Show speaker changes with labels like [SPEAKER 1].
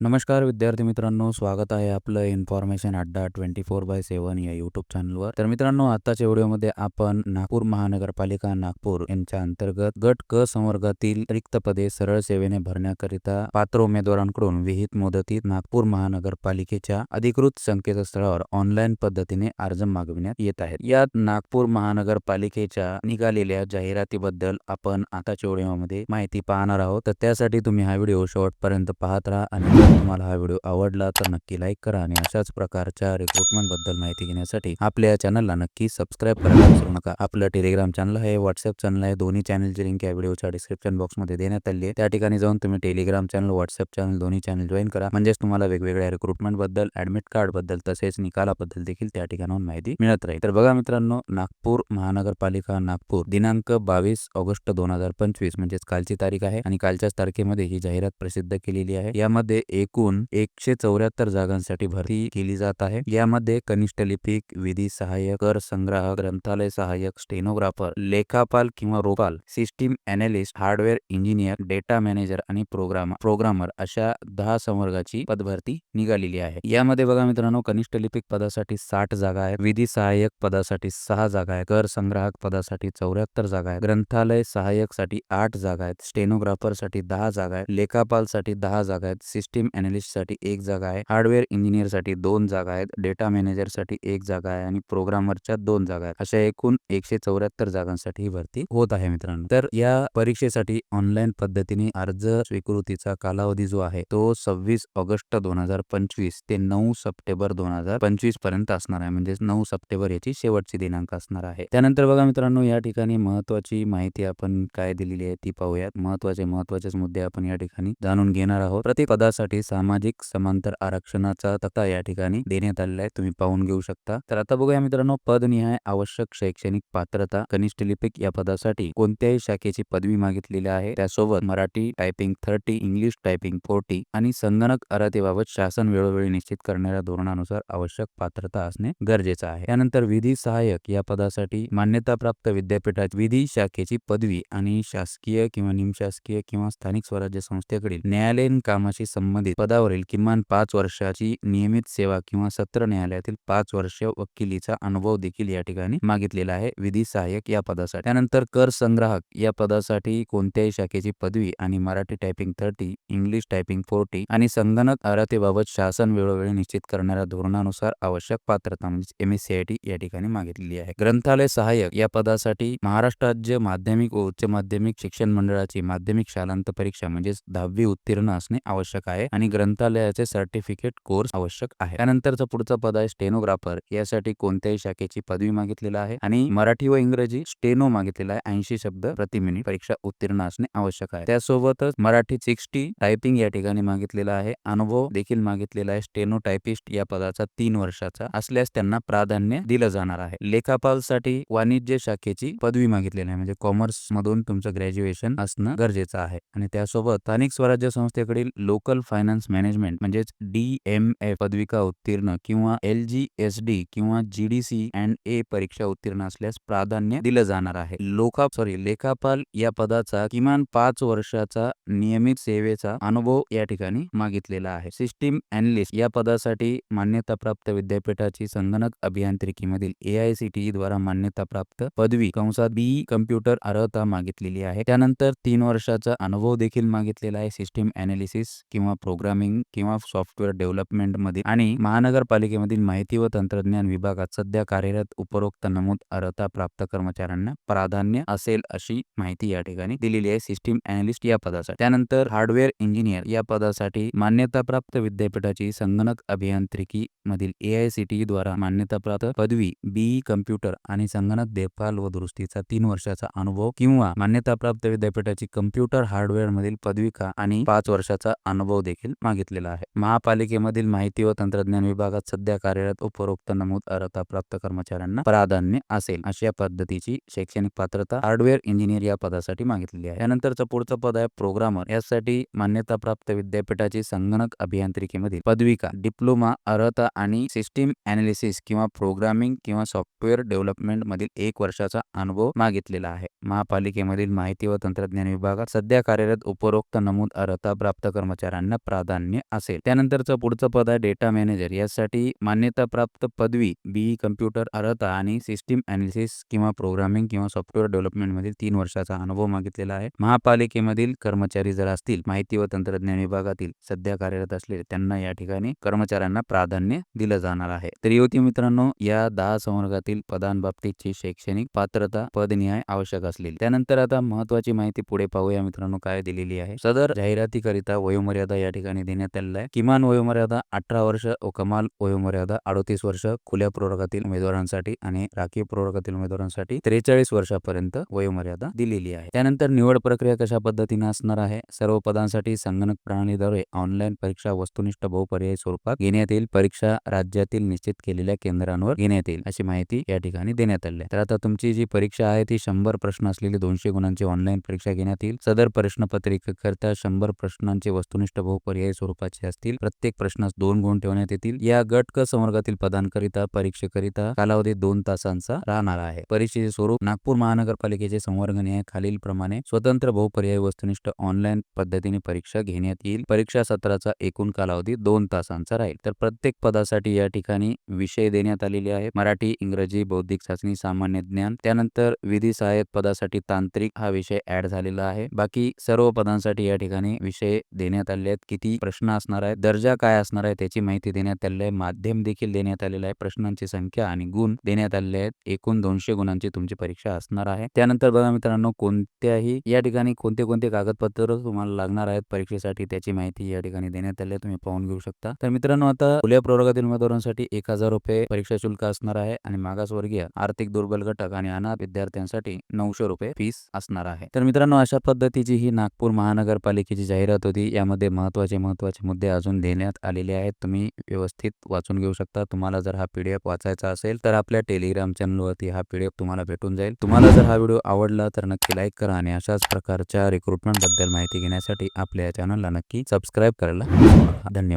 [SPEAKER 1] नमस्कार विद्यार्थी मित्रांनो स्वागत आहे आपलं इन्फॉर्मेशन अड्डा ट्वेंटी फोर बाय सेवन या युट्यूब चॅनलवर तर मित्रांनो आताच्या व्हिडिओमध्ये आपण नागपूर महानगरपालिका नागपूर यांच्या अंतर्गत गट क संवर्गातील रिक्त पदे सरळ सेवेने भरण्याकरिता पात्र उमेदवारांकडून विहित मुदतीत नागपूर महानगरपालिकेच्या अधिकृत संकेतस्थळावर ऑनलाईन पद्धतीने अर्ज मागविण्यात येत आहेत. यात नागपूर महानगरपालिकेच्या निघालेल्या जाहिरातीबद्दल आपण आताच्या व्हिडिओमध्ये माहिती पाहणार आहोत. तर त्यासाठी तुम्ही हा व्हिडिओ शेवटपर्यंत पाहत राहा आणि तुम्हाला हा व्हिडिओ आवडला तर नक्की लाईक करा आणि अशाच प्रकारच्या रिक्रुटमेंटबद्दल माहिती घेण्यासाठी आपल्या चॅनलला नक्की सबस्क्राईब करायला विसरू नका. आपलं टेलिग्राम चॅनल आहे व्हॉट्सअप चॅनल आहे दोन्ही चॅनलची लिंक या व्हिडिओच्या डिस्क्रिप्शन बॉक्समध्ये देण्यात आली आहे. त्या ठिकाणी जाऊन तुम्ही टेलिग्राम चॅनल व्हॉट्सअप चॅनल दोन्ही चॅनल जॉईन करा. म्हणजेच तुम्हाला वेगवेगळ्या रिक्रुटमेंटबद्दल ॲडमिट ऍडमिट तसेच निकालाबद्दल देखील त्या ठिकाणाहून माहिती मिळत राहील. तर बघा मित्रांनो नागपूर महानगरपालिका नागपूर दिनांक बावीस ऑगस्ट दोन हजार पंचवीस म्हणजेच कालची तारीख आहे आणि कालच्याच तारखेमध्ये ही जाहिरात प्रसिद्ध केलेली आहे. यामध्ये एकूण एकशे चौऱ्याहत्तर जागांसाठी भरती केली जात आहे. यामध्ये कनिष्ठ लिपिक विधी सहाय्यक कर संग्राहक ग्रंथालय सहाय्यक स्टेनोग्राफर लेखापाल किंवा रोपाल system analyst hardware engineer data manager आणि प्रोग्रामर प्रोग्रामर अशा दहा संवर्गाची पदभरती निघालेली आहे. यामध्ये बघा मित्रांनो कनिष्ठ लिपिक पदासाठी साठ जागा आहे विधी सहाय्यक पदासाठी सहा जागा आहे कर संग्राहक पदासाठी चौऱ्याहत्तर जागा आहे ग्रंथालय सहाय्यकसाठी आठ जागा आहेत स्टेनोग्राफरसाठी दहा जागा आहेत लेखापाल साठी दहा जागा आहेत सिस्टीम सिस्टीमसाठी एक जागा आहे. हार्डवेअर इंजिनियरसाठी दोन जागा आहेत. डेटा मॅनेजरसाठी एक जागा आहे आणि प्रोग्रामरच्या दोन जागा आहेत. अशा एकूण एकशे चौऱ्याहत्तर जागांसाठी ही भरती होत आहे मित्रांनो. तर या परीक्षेसाठी ऑनलाईन पद्धतीने अर्ज स्वीकृतीचा कालावधी जो आहे तो सव्वीस ऑगस्ट दोन हजार पंचवीस ते नऊ सप्टेंबर दोन हजार पंचवीसपर्यंत असणार आहे. म्हणजे नऊ सप्टेंबर याची शेवटची दिनांक असणार आहे. त्यानंतर बघा मित्रांनो या ठिकाणी महत्वाची माहिती आपण काय दिलेली आहे ती पाहूयात. महत्त्वाचे महत्वाचेच मुद्दे आपण या ठिकाणी जाणून घेणार आहोत. प्रत्येक पदासाठी सामाजिक समांतर आरक्षणाचा तक्ता या ठिकाणी देण्यात आलेला आहे. तुम्ही पाहून घेऊ शकता. तर आता बघूया मित्रांनो पदनिहाय आवश्यक शैक्षणिक पात्रता कनिष्ठ लिपिक या पदासाठी कोणत्याही शाखेची पदवी मागितलेली आहे. त्यासोबत Marathi typing thirty English typing forty आणि संगणक अर्हतेबाबत शासन वेळोवेळी निश्चित करणाऱ्या धोरणानुसार आवश्यक पात्रता असणे गरजेचं आहे. त्यानंतर विधी सहाय्यक या पदासाठी मान्यताप्राप्त विद्यापीठात विधी शाखेची पदवी आणि शासकीय किंवा निमशासकीय किंवा स्थानिक स्वराज्य संस्थेकडील न्यायालयीन कामाशी संबंधित पदावरील किमान पाच वर्षाची नियमित सेवा किंवा सत्र न्यायालयातील पाच वर्ष वकिलीचा अनुभव देखील या ठिकाणी मागितलेला आहे. विधी सहाय्यक या पदासाठी. त्यानंतर कर संग्राहक या पदासाठी कोणत्याही शाखेची पदवी आणि Marathi typing thirty English typing forty आणि संगणक अर्हतेबाबत शासन वेळोवेळी निश्चित करणाऱ्या धोरणानुसार आवश्यक पात्रता म्हणजे M S C I T या ठिकाणी मागितलेली आहे. ग्रंथालय सहाय्यक या पदासाठी महाराष्ट्र राज्य माध्यमिक व उच्च माध्यमिक शिक्षण मंडळाची माध्यमिक शालांत परीक्षा म्हणजेच दहावी उत्तीर्ण असणे आवश्यक आहे. आणि ग्रंथालयाचे सर्टिफिकेट कोर्स आवश्यक आहे. त्यानंतरचं पुढचं पद आहे स्टेनोग्राफर यासाठी कोणत्याही शाखेची पदवी मागितलेला आहे आणि मराठी व इंग्रजी स्टेनो मागितलेला आहे. ऐंशी शब्द प्रति मिनिट परीक्षा उत्तीर्ण असणे आवश्यक आहे. त्यासोबतच मराठी सिक्स्टी टायपिंग या ठिकाणी मागितलेला आहे. अनुभव देखील मागितलेला आहे. स्टेनो टायपिस्ट या पदाचा तीन वर्षाचा असल्यास त्यांना प्राधान्य दिलं जाणार आहे. लेखापाल साठी वाणिज्य शाखेची पदवी मागितलेली आहे. म्हणजे कॉमर्स मधून तुमचं ग्रॅज्युएशन असणं गरजेचं आहे. आणि त्यासोबत स्थानिक स्वराज्य संस्थेकडील लोकल फायनान्स मॅनेजमेंट म्हणजेच डी एम ए पदविका उत्तीर्ण किंवा एल जी एस डी किंवा G D C and A परीक्षा उत्तीर्ण असल्यास प्राधान्य दिलं जाणार आहे. लोका सॉरी लेखापाल या पदाचा किमान पाच वर्षाचा नियमित सेवेचा अनुभव या ठिकाणी मागितलेला आहे. सिस्टीम अनालिस्ट या पदासाठी मान्यताप्राप्त विद्यापीठाची संगणक अभियांत्रिकीमधील ए आय सी टी द्वारा मान्यताप्राप्त पदवी कंसात बी कम्प्युटर अर्हता मागितलेली आहे. त्यानंतर तीन वर्षाचा अनुभव देखील मागितलेला आहे. सिस्टीम अनालिसिस किंवा प्रोग्रामिंग किंवा सॉफ्टवेअर डेव्हलपमेंटमध्ये आणि महानगरपालिकेमधील माहिती व तंत्रज्ञान विभागात सध्या कार्यरत उपरोक्त नमूद अर्हता प्राप्त कर्मचाऱ्यांना प्राधान्य असेल अशी माहिती या ठिकाणी दिलेली आहे सिस्टीम अनालिस्ट या पदासाठी. त्यानंतर हार्डवेअर इंजिनियर या पदासाठी मान्यताप्राप्त विद्यापीठाची संगणक अभियांत्रिकी मधील ए आय सी टी द्वारा मान्यताप्राप्त पदवी बी कम्प्युटर आणि संगणक देखभाल व दुरुस्तीचा तीन वर्षाचा अनुभव किंवा मान्यताप्राप्त विद्यापीठाची कम्प्युटर हार्डवेअर मधील पदविका आणि पाच वर्षाचा अनुभव देखील देखील मागितलेला आहे. महापालिकेमधील माहिती व तंत्रज्ञान विभागात सध्या कार्यरत उपरोक्त नमूद अर्हता प्राप्त कर्मचाऱ्यांना प्राधान्य असेल अशा पद्धतीची शैक्षणिक पात्रता हार्डवेअर इंजिनियर या पदासाठी मागितलेली आहे. यानंतरचं पुढचं पद आहे प्रोग्रामर. यासाठी मान्यताप्राप्त विद्यापीठाची संगणक अभियांत्रिकीमधील पदविका डिप्लोमा अर्हता आणि सिस्टीम अनालिसिस किंवा प्रोग्रामिंग किंवा सॉफ्टवेअर डेव्हलपमेंट मधील एक वर्षाचा अनुभव मागितलेला आहे. महापालिकेमधील माहिती व तंत्रज्ञान विभागात सध्या कार्यरत उपरोक्त नमूद अर्हता प्राप्त कर्मचाऱ्यांना प्राधान्य असेल. त्यानंतरचं पुढचं पद आहे डेटा मॅनेजर. यासाठी मान्यताप्राप्त पदवी बीई कम्प्युटर अर्हता आणि सिस्टीम अनालिसिस किंवा प्रोग्रामिंग किंवा सॉफ्टवेअर डेव्हलपमेंट मधील तीन वर्षाचा अनुभव मागितलेला आहे. महापालिकेमधील कर्मचारी जर असतील माहिती व तंत्रज्ञान विभागातील सध्या कार्यरत असलेले त्यांना या ठिकाणी कर्मचाऱ्यांना प्राधान्य दिलं जाणार आहे. तर युवती मित्रांनो या दहा संवर्गातील पदांबाबतीची शैक्षणिक पात्रता पदनिहाय आवश्यक असलेली. त्यानंतर आता महत्वाची माहिती पुढे पाहूया मित्रांनो काय दिलेली आहे. सदर जाहिरातीकरिता वयोमर्यादा या ठिकाणी देण्यात आलेला आहे. किमान वयोमर्यादा अठरा वर्ष व कमाल वयोमर्यादा अडोतीस वर्ष खुल्या प्रवर्गातील उमेदवारांसाठी आणि राखीव प्रवर्गातील उमेदवारांसाठी त्रेचाळीस वर्षापर्यंत वयोमर्यादा दिलेली आहे. त्यानंतर निवड प्रक्रिया कशा पद्धतीने असणार आहे? सर्व पदांसाठी संगणक प्रणालीद्वारे ऑनलाईन परीक्षा वस्तुनिष्ठ बहुपर्यायी स्वरूपात घेण्यात येईल. परीक्षा राज्यातील निश्चित केलेल्या केंद्रांवर घेण्यात येईल अशी माहिती या ठिकाणी देण्यात आली आहे. तर आता तुमची जी परीक्षा आहे ती शंभर प्रश्न असलेली दोनशे गुणांची ऑनलाईन परीक्षा घेण्यात येईल. सदर प्रश्नपत्रिकेकरता शंभर प्रश्नांचे वस्तुनिष्ठ पर्यायी स्वरूपाचे असतील प्रत्येक प्रश्नास दोन गुण ठेवण्यात येतील. या गट क संवर्गातील पदांकरिता परीक्षेकरिता कालावधी दोन तासांचा राहणार आहे. परीक्षेचे स्वरूप नागपूर महानगरपालिकेचे संवर्ग न्याय खालील प्रमाणे स्वतंत्र बहुपर्यायी वस्तुनिष्ठ ऑनलाईन पद्धतीने परीक्षा घेण्यात येईल. परीक्षा सत्राचा एकूण कालावधी दोन तासांचा राहील. तर प्रत्येक पदासाठी या ठिकाणी विषय देण्यात आलेले आहे मराठी इंग्रजी बौद्धिक चाचणी सामान्य ज्ञान त्यानंतर विधी सहाय्यक पदासाठी तांत्रिक हा विषय ऍड झालेला आहे. बाकी सर्व पदांसाठी या ठिकाणी विषय देण्यात आले आहेत. किती प्रश्न असणार आहे दर्जा काय असणार आहे त्याची माहिती देण्यात आलेली आहे माध्यम देखील देण्यात आलेलं आहे प्रश्नांची संख्या आणि गुण देण्यात आलेले आहेत एकूण दोनशे गुणांची तुमची परीक्षा असणार आहे. त्यानंतर बघा मित्रांनो कोणत्याही या ठिकाणी कोणते कोणते कागदपत्र तुम्हाला लागणार आहेत परीक्षेसाठी त्याची माहिती या ठिकाणी देण्यात आली आहे तुम्ही पाहून घेऊ शकता. तर मित्रांनो आता खुल्या प्रवर्गातील उमेदवारांसाठी एक हजार रुपये परीक्षा शुल्क असणार आहे आणि मागासवर्गीय आर्थिक दुर्बल घटक आणि अनाथ विद्यार्थ्यांसाठी नऊशे रुपये फीस असणार आहे. तर मित्रांनो अशा पद्धतीची ही नागपूर महानगरपालिकेची जाहिरात होती यामध्ये महत्त्वाचे महत्त्वाचे मुद्दे अजून देण्यात आलेले आहेत. तुम्ही व्यवस्थित वाचून घेऊ शकता. तुम्हाला जर हा पी डी एफ वाचायचा असेल तर आपल्या टेलिग्राम चॅनलवरती हा पी डी एफ तुम्हाला भेटून जाईल. तुम्हाला जर हा व्हिडिओ आवडला तर नक्की लाईक करा आणि अशाच प्रकारच्या रिक्रुटमेंटबद्दल माहिती घेण्यासाठी आपल्या चॅनलला नक्की सबस्क्राईब करायला. धन्यवाद.